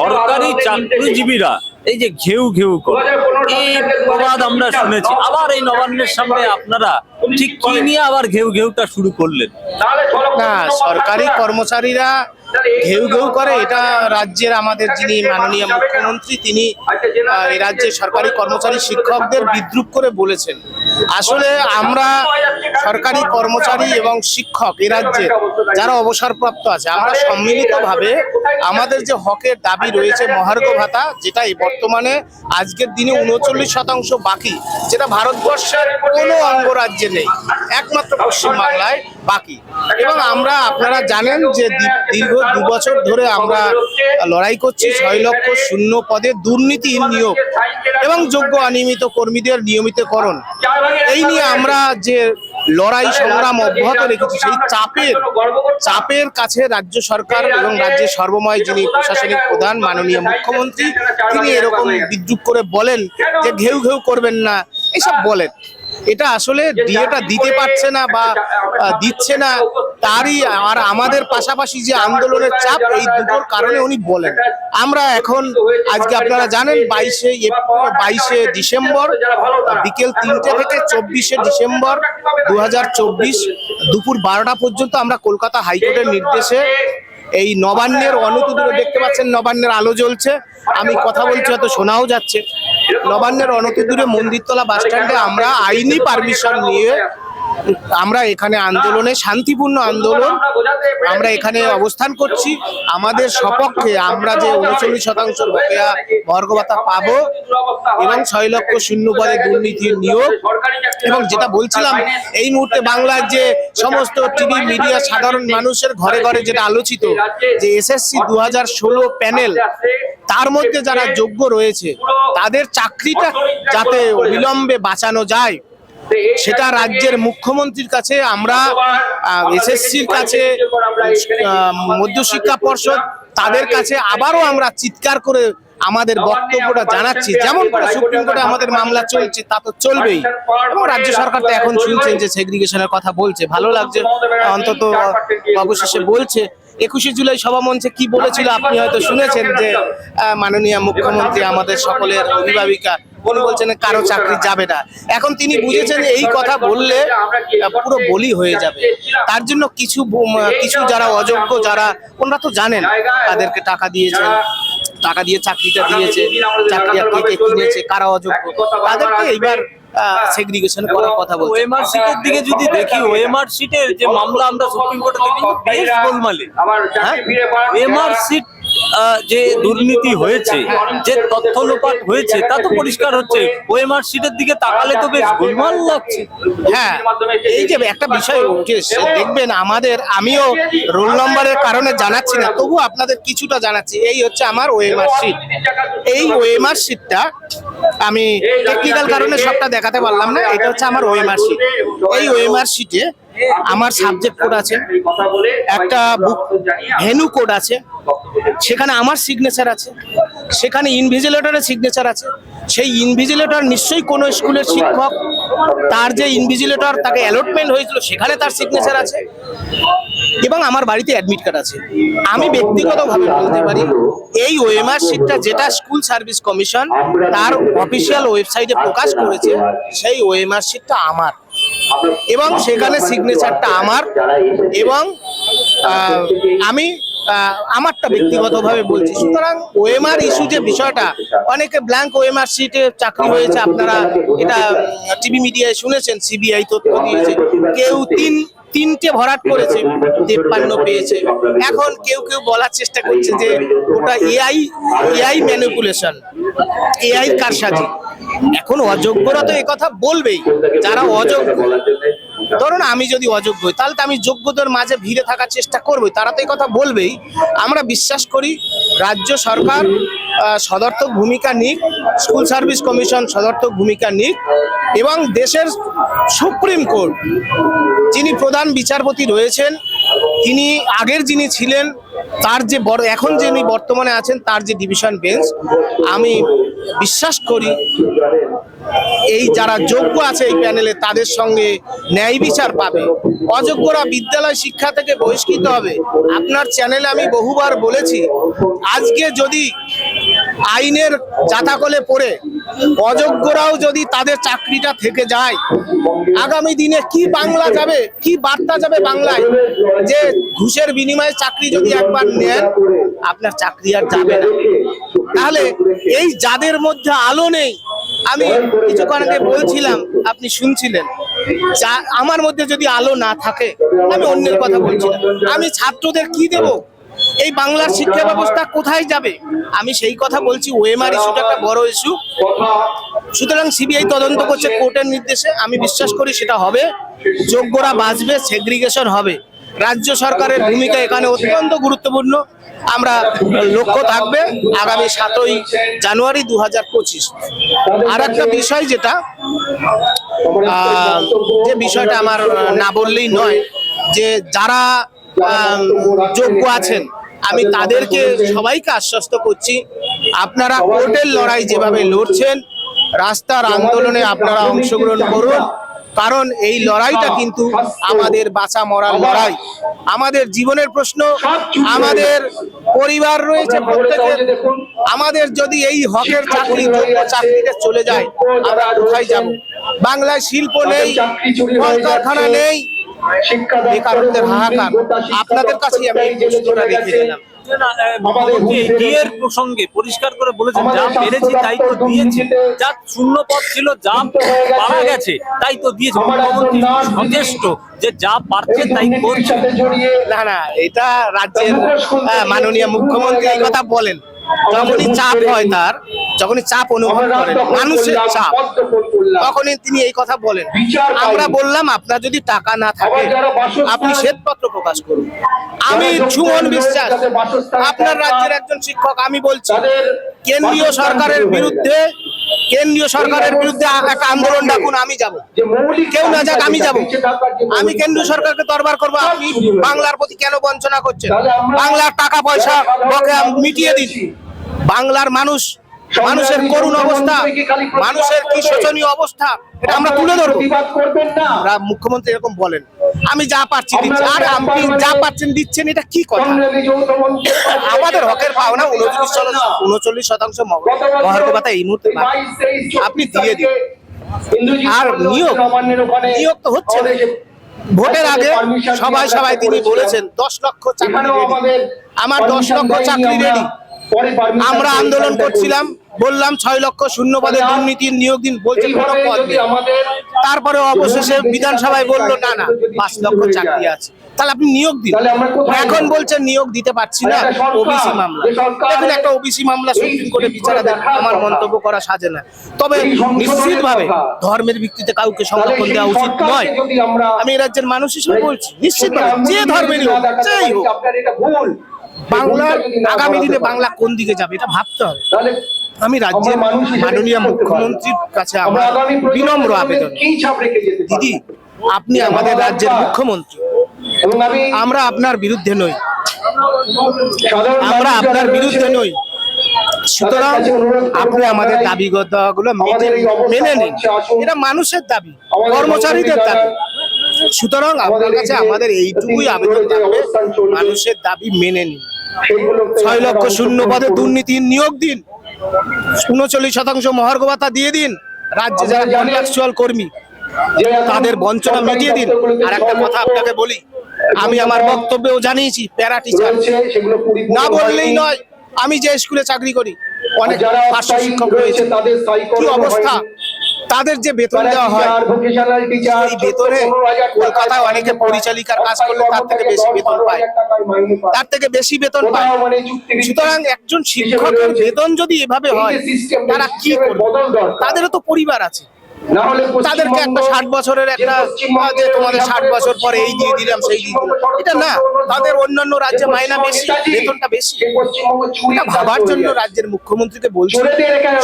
সরকারি চাকরিজীবীরা। এই যে ঘেউ ঘেউ করে। এই প্রবাদ আমরা শুনেছি। আবার এই নবান্নের সামনে আপনারা ঠিক কি নিয়ে আবার ঘেউ ঘেউটা শুরু করলেন? না সরকারি কর্মচারীরা ঘেউ ঘেউ করে। এটা রাজ্যের আমাদের যিনি মাননীয় মুখ্যমন্ত্রী তিনি এই রাজ্যের সরকারি কর্মচারী শিক্ষকদের বিদ্রুপ করে বলেছেন। আসলে আমরা সরকারি কর্মচারী এবং শিক্ষক এ রাজ্যে যারা অবসরপ্রাপ্ত আছে, আমরা সম্মিলিতভাবে আমাদের যে হকের দাবি রয়েছে মহার্ঘ ভাতা যেটা বর্তমানে আজকের দিনে উনচল্লিশ শতাংশ বাকি, যেটা ভারতবর্ষের কোনো অঙ্গরাজ্যে নেই, একমাত্র পশ্চিমবাংলায় বাকি। এবং আমরা, আপনারা জানেন যে দীর্ঘ দু বছর ধরে আমরা লড়াই করছি, ছয় লক্ষ শূন্য পদে দুর্নীতিহীন নিয়োগ এবং যোগ্য অনিয়মিত কর্মীদের নিয়মিতকরণ। এই নিয়ে আমরা যে লড়াই, সংগ্রাম অব্যাহত রেখেছি, সেই চাপের চাপের কাছে রাজ্য সরকার এবং রাজ্যের সর্বময় যিনি প্রশাসনিক প্রধান, মাননীয় মুখ্যমন্ত্রী, তিনি এরকম বিদ্রুপ করে বলেন যে, ঘেউ ঘেউ করবেন না। এসব বলেন। এটা আসলে ডিএটা দিতে পারছে না বা দিচ্ছে না, তারই আর আমাদের পাশাপাশি যে আন্দোলনের চাপ, এই দুটোর কারণে উনি বলেন। আমরা এখন, আজকে আপনারা জানেন, বাইশে বাইশে ডিসেম্বর বিকেল তিনটে থেকে চব্বিশে ডিসেম্বর দু হাজার চব্বিশ দুপুর বারোটা পর্যন্ত আমরা কলকাতা হাইকোর্টের নির্দেশে এই নবান্নের, অনতিদূরে দেখতে পাচ্ছেন নবান্নের আলো জ্বলছে। আমি কথা বলছি, হয়তো শোনাও যাচ্ছে। নবান্নের অনতি দূরে মন্দিরতলা বাস স্ট্যান্ডে আমরা আইনি পারমিশন নিয়ে আমরা এখানে আন্দোলনে, শান্তিপূর্ণ আন্দোলন আমরা এখানে অবস্থান করছি। আমাদের সপক্ষে আমরা যে উনচল্লিশ শতাংশ বকেয়া বর্গভাতা পাবো এবং ছয় লক্ষ শূন্য পদে দুর্নীতির নিয়োগ এবং যেটা বলছিলাম, এই মুহূর্তে বাংলার যে সমস্ত টিভি মিডিয়া সাধারণ মানুষের ঘরে ঘরে যেটা আলোচিত, যে এসএসসি দু হাজার ষোলো প্যানেল তার মধ্যে যারা যোগ্য রয়েছে, তাদের চাকরিটা যাতে অবিলম্বে বাঁচানো যায়। সেটা রাজ্যের মুখ্যমন্ত্রীর কাছে আমরা এসএসসির কাছে মধ্যশিক্ষা পর্ষদ তাদের কাছে আবারও আমরা চিৎকার করে আমাদের বক্তব্যটা জানাচ্ছি। যেমন করে সুপ্রিম কোর্টে আমাদের মামলা চলছে তা তো চলবেই। এবং রাজ্য সরকার তো এখন শুনছেন যে সেগ্রিগেশনের কথা বলছে। ভালো লাগছে অন্তত অবশেষে বলছে একুশে জুলাই সভা মঞ্চে কি বলেছিল আপনি হয়তো শুনেছেন যে মাননীয় মুখ্যমন্ত্রী আমাদের সকলের অভিভাবিকা উনি বলছেন কারও চাকরি যাবে না। এখন তিনি বুঝেছেন এই কথা বললে পুরো বলি হয়ে যাবে। তার জন্য কিছু কিছু যারা অযোগ্য যারা ওনারা তো জানেন তাদেরকে টাকা দিয়েছেন টাকা দিয়ে চাকরিটা দিয়েছে চাকরি আর কে কিনেছে কারা অযোগ্য। তাদেরকে এইবার সেগ্রিগেশন করার কথা বলছে। ওএমআর সিটের দিকে যদি দেখি ওএমআর সিটের যে মামলা আমরা সুপ্রিম কোর্টে দেখি বেশ গোলমালে। হ্যাঁ? ওএমআর সিট যে দুর্নীতি হয়েছে, যে তথ্য লোপাট হয়েছে, তা তো পরিষ্কার হচ্ছে। ওএমআর সিটের দিকে তাকালে তো বেশ গোলমাল লাগছে। হ্যাঁ এই যে একটা বিষয় দেখবেন আমাদের, আমিও রোল নম্বরের কারণে জানাচ্ছি না তবু আপনাদের কিছুটা জানাচ্ছি। এই হচ্ছে আমার ওএমআর সিট। এই ওএমআর সিটটা আমি টেকনিক্যাল কারণে সবটা দেখাতে পারলাম না, এটা হচ্ছে আমার ওএমআর সিট। এই ওএমআর সিটে আমার সাবজেক্ট কোড আছে, একটা বুক ভেনু কোড আছে। সেখানে আমার সিগনেচার আছে। সেখানে ইনভিজিলেটরের সিগনেচার আছে। সেই ইনভিজিলেটর নিশ্চয়ই কোনো স্কুলের শিক্ষক, তার যে ইনভিজিলেটর তাকে অ্যালটমেন্ট হয়েছিল, সেখানে তার সিগনেচার আছে। এবং আমার বাড়িতে অ্যাডমিট কার্ড আছে। আমি ব্যক্তিগতভাবে বলতে পারি, এই ওএমআর শিটটা যেটা স্কুল সার্ভিস কমিশন তার অফিসিয়াল ওয়েবসাইটে প্রকাশ করেছে, সেই ওএমআর শিটটা আমার। এবং সেখানে সিগনেচারটা আমার। এবং আমি আমারটা ব্যক্তিগতভাবে বলছি। সুতরাং ওএমআর ইস্যু যে বিষয়টা, অনেকে ব্ল্যাঙ্ক ওএমআর সিটে চাকরি হয়েছে, আপনারা এটা টিভি মিডিয়ায় শুনেছেন সিবিআই তথ্য দিয়েছে। কেউ তিন, তিনটে ভরাট করেছে, তেপ্পান্ন পেয়েছে। এখন কেউ কেউ বলার চেষ্টা করছে যে ওটা এআই এআই ম্যানিপুলেশন এআই কারসাজি। এখন অযোগ্যরা তো কথা বলবেই। যারা অযোগ্য ধরুন আমি যদি অযোগ্য হই, তাহলে তো আমি যোগ্যদের মাঝে ভিড়ে থাকার চেষ্টা করবই। তারা তো এই কথা বলবেই। আমরা বিশ্বাস করি রাজ্য সরকার সদর্থক ভূমিকা নিক, স্কুল সার্ভিস কমিশন সদর্থক ভূমিকা নিক এবং দেশের সুপ্রিম কোর্ট, যিনি প্রধান বিচারপতি রয়েছেন, তিনি আগের যিনি ছিলেন, তার যে বড় এখন যিনি বর্তমানে আছেন, তার যে ডিভিশন বেঞ্চ আমি বিশ্বাস করি এই যারা যোগ্য আছে এই প্যানেলে তাদের সঙ্গে ন্যায় বিচার পাবে। অযোগ্যরা বিদ্যালয় শিক্ষা থেকে বহিষ্কৃত হবে। আপনার চ্যানেলে আমি বহুবার বলেছি, আজকে যদি আইনের জাতাকলে পড়ে, অযোগ্যরাও যদি তাদের চাকরিটা থেকে যায়, আগামী দিনে কি বাংলা যাবে, কি বার্তা যাবে বাংলায় যে ঘুষের বিনিময়ে চাকরি যদি একবার নেন, আপনার চাকরি আর যাবে না। তাহলে এই যাদের মধ্যে আলো নেই আমি কিছুক্ষণ আগে বলছিলাম, আপনি শুনছিলেন। যা- আমার মধ্যে যদি আলো না থাকে, আমি অন্যের কথা বলছি আমি ছাত্রদের কি দেব? এই বাংলার শিক্ষা ব্যবস্থা কোথায় যাবে? আমি সেই কথা বলছি, ওএমআর ইস্যুটা একটা বড় ইস্যু। সুতরাং সিবিআই তদন্ত করছে কোর্টের নির্দেশে। আমি বিশ্বাস করি সেটা হবে। যোগ্যরা বাঁচবে সেগ্রিগেশন হবে। রাজ্য সরকারের ভূমিকা এখানে অত্যন্ত গুরুত্বপূর্ণ। আমরা লক্ষ্য থাকবে আগামী সাতই জানুয়ারি দু হাজার পঁচিশ। আর একটা বিষয় যেটা যে বিষয়টা আমার না বললেই নয়, যে যারা যোগ্য আছেন, আমি তাদেরকে সবাইকে আশ্বস্ত করছি, আপনারা কোর্টের লড়াই যেভাবে লড়ছেন, রাস্তার আন্দোলনে আপনারা অংশগ্রহণ করুন কারণ এই লড়াইটা কিন্তু আমাদের বাঁচা মরার লড়াই। আমাদের জীবনের প্রশ্ন, আমাদের পরিবার রয়েছে প্রত্যেকের। আমাদের যদি এই হকের চাকরি চাকরিতে চলে যায়, আমরা কোথায় যাব? বাংলায় শিল্প নেই, কলকারখানা নেই। বেকারত্বের হাহাকার। আপনাদের কাছেই আমি প্রশ্নটা রেখে দিলাম। ডিএর প্রসঙ্গে পরিষ্কার করে বলেছেন যা পেরেছি তাই তো দিয়েছি। যা শূন্য পদ ছিল যা পাওয়া গেছে। তাই তো দিয়েছে। মুখ্যমন্ত্রী সচেষ্ট যে যা পারছে তাই করছে। না না এটা রাজ্যের মাননীয় মুখ্যমন্ত্রী এই কথা বলেন। যখনই চাপ হয় তার যখনই চাপ অনুভব করেন মানুষের চাপ। তখনই তিনি এই কথা বলেন। আমরা বললাম আপনার যদি টাকা না থাকে আপনি শ্বেতপত্র প্রকাশ করুন। আমি সুমন বিশ্বাস আপনার রাজ্যের একজন শিক্ষক আমি বলছি কেন্দ্রীয় সরকারের বিরুদ্ধে কেন্দ্রীয় সরকারের বিরুদ্ধে একটা আন্দোলন ডাকুন আমি যাব। কেউ না যাক আমি যাব। আমি কেন্দ্রীয় সরকারকে দরবার করব। আপনি বাংলার প্রতি কেন বঞ্চনা করছেন? বাংলার টাকা পয়সা বকেয়া মিটিয়ে দিন। বাংলার মানুষ মানুষের করুণ অবস্থা মানুষের কি শোচনীয় অবস্থা এটা আমরা তুলে ধরবো। আমরা মুখ্যমন্ত্রী এরকম বলেন আমি যা পাচ্ছি দিচ্ছি আর আপনি যা পাচ্ছেন দিচ্ছেন এটা কি কথা? আমাদের হকের পাওনা উনচল্লিশ উনচল্লিশ শতাংশ মহার্ঘ ভাতা এই মুহূর্তে আপনি দিয়ে দিন। আর নিয়োগ নিয়োগ তো হচ্ছে না। ভোটের আগে সবাই সবাই তিনি বলেছেন দশ লক্ষ চাকরি আমার দশ লক্ষ চাকরি রেডি আমরা আন্দোলন করছিলাম। বললাম ছয় লক্ষ শূন্য পদে দুর্নীতির নিয়োগ দিন বলছে কোনো পদ নেই। তারপরে অবশেষে বিধানসভায় বলল না না পাঁচ লক্ষ চাকরি আছে। তাহলে আপনি নিয়োগ দিন। এখন? বলছেন নিয়োগ দিতে পারছি না ওবিসি মামলা। দেখুন একটা ওবিসি মামলা সুপ্রিম কোর্টে বিচারাধীন আমার মন্তব্য করা সাজে না। তবে নিশ্চিত ভাবে ধর্মের ভিত্তিতে কাউকে সংরক্ষণ দেওয়া উচিত নয়। আমি এই রাজ্যের মানুষ হিসেবে বলছি নিশ্চিত ভাবে যে ধর্মেরই হোক যেই হোক। বাংলার আগামী দিনে বাংলা কোন দিকে যাবে? এটা ভাবতে হবে। আমি রাজ্যের মাননীয় মুখ্যমন্ত্রীর কাছে আমার বিনম্র আবেদন। দিদি আপনি আমাদের রাজ্যের মুখ্যমন্ত্রী। আমরা আপনার বিরুদ্ধে নই। আমরা আপনার বিরুদ্ধে নই। সুতরাং আপনি আমাদের দাবিগুলো গুলো মেনে নিন এটা মানুষের দাবি কর্মচারীদের দাবি। সুতরাং আপনার কাছে আমাদের এইটুকুই আবেদন থাকবে মানুষের দাবি মেনে নিন। ছয় লক্ষ শূন্য পদে দুর্নীতি নিয়োগ দিন। উনচল্লিশ শতাংশ মহার্ঘ ভাতা দিয়ে দিন। রাজ্যে যারা কন্ট্রাকচুয়াল কর্মী তাদের বঞ্চনা মিটিয়ে দিন। আর একটা কথা আপনাকে বলি আমি আমার বক্তব্যেও জানিয়েছি প্যারা টিচার না বললেই নয় আমি যে স্কুলে চাকরি করি অনেক পার্শ্ব শিক্ষক রয়েছে। কি অবস্থা? তাদের যে বেতন দেওয়া হয় এই বেতনে কলকাতায় অনেকে পরিচালিকার কাজ করলে তার থেকে বেশি বেতন পায়। তার থেকে বেশি বেতন পায়। সুতরাং একজন শিক্ষকের বেতন যদি এভাবে হয় তারা কি করবে? তাদেরও তো পরিবার আছে। তাদেরকে একটা ষাট বছরের একটা যে তোমাদের ষাট বছর পরে এই দিয়ে দিলাম সেই দিয়ে দিলাম। এটা না তাদের অন্যান্য রাজ্যে মাইনা বেশি বেতনটা বেশি। এটা ভাবার জন্য রাজ্যের মুখ্যমন্ত্রীকে বলছি।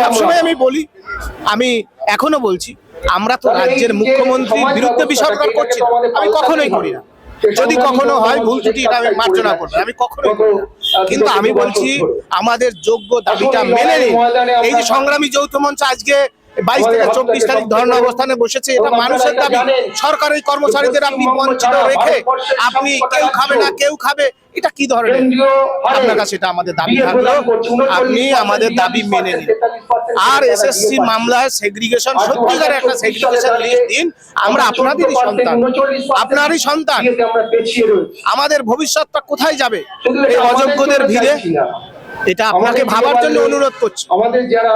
সবসময় আমি বলি আমি এখনও বলছি আমরা তো রাজ্যের মুখ্যমন্ত্রীর বিরুদ্ধে বিসর্জন করছি আমি কখনোই করি। না। যদি কখনো হয় ভুল ত্রুটি এটা আমি মার্জনা করব আমি কখনোই কিন্তু আমি বলছি আমাদের যোগ্য দাবিটা মেনে নিন। এই যে সংগ্রামী যৌথ মঞ্চ আজকে বাইশ থেকে চব্বিশ তারিখ ধর্ণা অবস্থানে বসেছে এটা মানুষের দাবি। সরকারি কর্মচারীদের আপনি বঞ্চিত রেখে আপনি কেউ খাবে না কেউ খাবে এটা কি ধরনের? আপনার কাছে এটা আমাদের দাবি থাকল আপনি আমাদের দাবি মেনে নিন। আর এসএসসি মামলায় সেগ্রিগেশন সত্যিকার একটা সেগ্রিগেশন লিস্ট দিন। আমরা আপনাদেরই সন্তান। আপনারই সন্তান। আমাদের ভবিষ্যৎটা কোথায় যাবে? এই অযোগ্যদের ভিড়ে? এটা আপনাকে ভাবার জন্য অনুরোধ করছি। আমাদের যারা